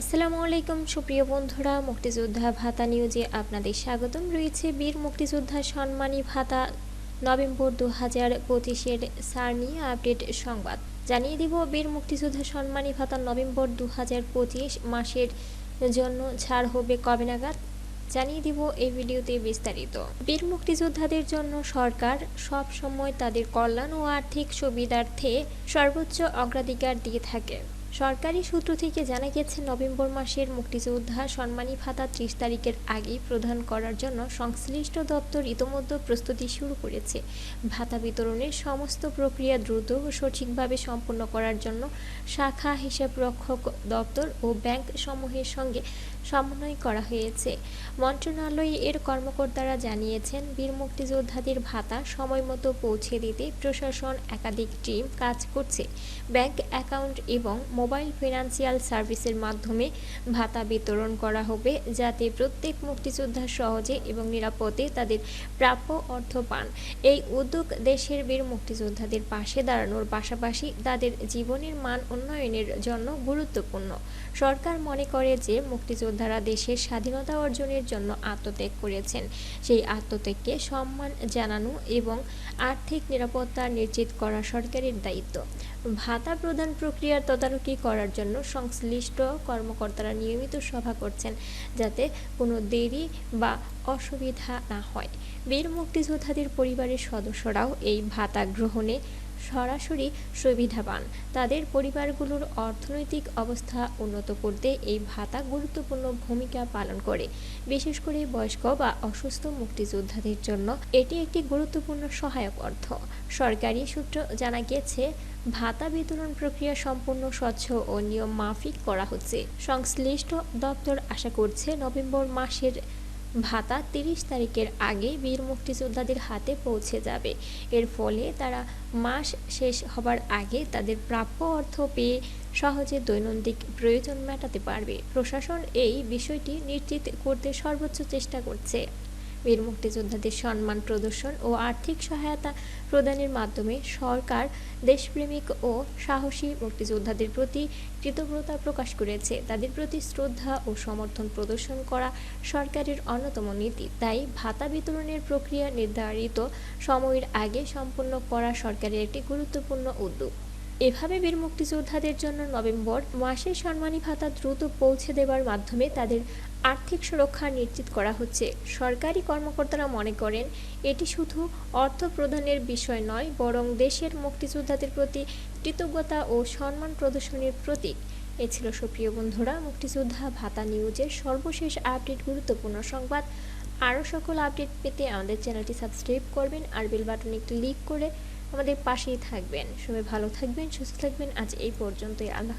আসসালামু আলাইকুম, সুপ্রিয় বন্ধুরা। মুক্তিযোদ্ধা ভাতা নিউজে আপনাদের স্বাগতম। রয়েছে বীর মুক্তিযোদ্ধা সম্মানী ভাতা নভেম্বর দু হাজার পঁচিশের সারনি আপডেট সংবাদ। জানিয়ে দিব, বীর মুক্তিযোদ্ধা সম্মানী ভাতা নভেম্বর দু হাজার পঁচিশ মাসের জন্য ছাড় হবে কবে নাগাদ? জানিয়ে দিব এই ভিডিওতে বিস্তারিত। বীর মুক্তিযোদ্ধাদের জন্য সরকার সব সময় তাদের কল্যাণ ও আর্থিক সুবিধার্থে সর্বোচ্চ অগ্রাধিকার দিয়ে থাকে। সরকারি সূত্র থেকে জানা গেছে, নভেম্বর মাসের মুক্তিযোদ্ধা সম্মানী ভাতা ত্রিশ তারিখের আগেই প্রদান করার জন্য সংশ্লিষ্ট দপ্তর ইতোমধ্যে প্রস্তুতি শুরু করেছে। ভাতা বিতরণের সমস্ত প্রক্রিয়া দ্রুত ও সঠিকভাবে সম্পন্ন করার জন্য শাখা হিসাবরক্ষক দপ্তর ও ব্যাংক সমূহের সঙ্গে সমন্বয় করা হয়েছে। মন্ত্রণালয়ে এর কর্মকর্তারা জানিয়েছেন, বীর মুক্তিযোদ্ধাদের ভাতা সময়মতো পৌঁছে দিতে প্রশাসন একাধিক টিম কাজ করছে। ব্যাংক অ্যাকাউন্ট এবং মোবাইল ফিনান্সিয়াল সার্ভিসের মাধ্যমে ভাতা বিতরণ করা হবে, যাতে প্রত্যেক মুক্তিযোদ্ধা সহজে এবং নিরাপদে তাদের প্রাপ্য অর্থ পান। এই উদ্যোগ দেশের বীর মুক্তিযোদ্ধাদের পাশে দাঁড়ানোর পাশাপাশি তাদের জীবনের মান উন্নয়নের জন্য গুরুত্বপূর্ণ। সরকার মনে করে যে মুক্তিযোদ্ধারা দেশের স্বাধীনতা অর্জনের জন্য আত্মত্যাগ করেছেন। সেই আত্মত্যাগকে সম্মান জানানো এবং আর্থিক নিরাপত্তা নিশ্চিত করা সরকারের দায়িত্ব। ভাতা প্রদান প্রক্রিয়ার তদারকি করার জন্য সংশ্লিষ্ট কর্মকর্তারা নিয়মিত সভা করছেন যাতে কোনো দেরি বা অসুবিধা না হয়। বীর মুক্তিযোদ্ধাদের পরিবারের সদস্যরাও এই ভাতা গ্রহণে সরাসরি সুবিধা পান তাদের পরিবারগুলোর অর্থনৈতিক অবস্থা উন্নত করতে এই ভাতা গুরুত্বপূর্ণ ভূমিকা পালন করে। বিশেষ করে বয়স্ক বা অসুস্থ মুক্তিযোদ্ধাদের জন্য এটি একটি গুরুত্বপূর্ণ সহায়ক অর্থ। সরকারি সূত্র জানা গিয়েছে, ভাতা বিতরণ প্রক্রিয়া সম্পূর্ণ স্বচ্ছ ও নিয়ম মাফিক করা হচ্ছে। সংশ্লিষ্ট দপ্তর আশা করছে নভেম্বর মাসের ভাতা তিরিশ তারিখের আগে বীর মুক্তিযোদ্ধাদের হাতে পৌঁছে যাবে। এর ফলে তারা মাস শেষ হবার আগে তাদের প্রাপ্য অর্থ পেয়ে সহজে দৈনন্দিন প্রয়োজন মেটাতে পারবে। প্রশাসন এই বিষয়টি নিশ্চিত করতে সর্বোচ্চ চেষ্টা করছে। বীর মুক্তিযোদ্ধাদের সম্মান প্রদর্শন ও আর্থিক সহায়তা প্রদানের মাধ্যমে সরকার, দেশপ্রেমিক ও সাহসী মুক্তিযোদ্ধাদের প্রতি কৃতজ্ঞতা প্রকাশ করেছে। তাদের প্রতি শ্রদ্ধা ও সমর্থন প্রদর্শন করা সরকারের অন্যতম নীতি। তাই ভাতা বিতরণের প্রক্রিয়া নির্ধারিত সময়ের আগে সম্পন্ন করা সরকারের একটি গুরুত্বপূর্ণ উদ্যোগ। এভাবে বীর মুক্তিযোদ্ধাদের জন্য নভেম্বর মাসে সম্মানী ভাতা দ্রুত পৌঁছে দেওয়ার মাধ্যমে তাদের আর্থিক সুরক্ষা নিশ্চিত করা হচ্ছে। সরকারি কর্মকর্তারা মনে করেন, এটি শুধু অর্থ প্রদানের বিষয় নয়, বরং দেশের মুক্তিযোদ্ধাদের প্রতি কৃতজ্ঞতা ও সম্মান প্রদর্শনের প্রতীক। এ ছিল সুপ্রিয় বন্ধুরা, মুক্তিযোদ্ধা ভাতা নিউজের সর্বশেষ আপডেট, গুরুত্বপূর্ণ সংবাদ। আরও সকল আপডেট পেতে আমাদের চ্যানেলটি সাবস্ক্রাইব করবেন আর বেল বাটনে ক্লিক করে আমাদের পাশেই থাকবেন। সবাই ভালো থাকবেন সুস্থ থাকবেন। আজ এই পর্যন্তই। আল্লাহ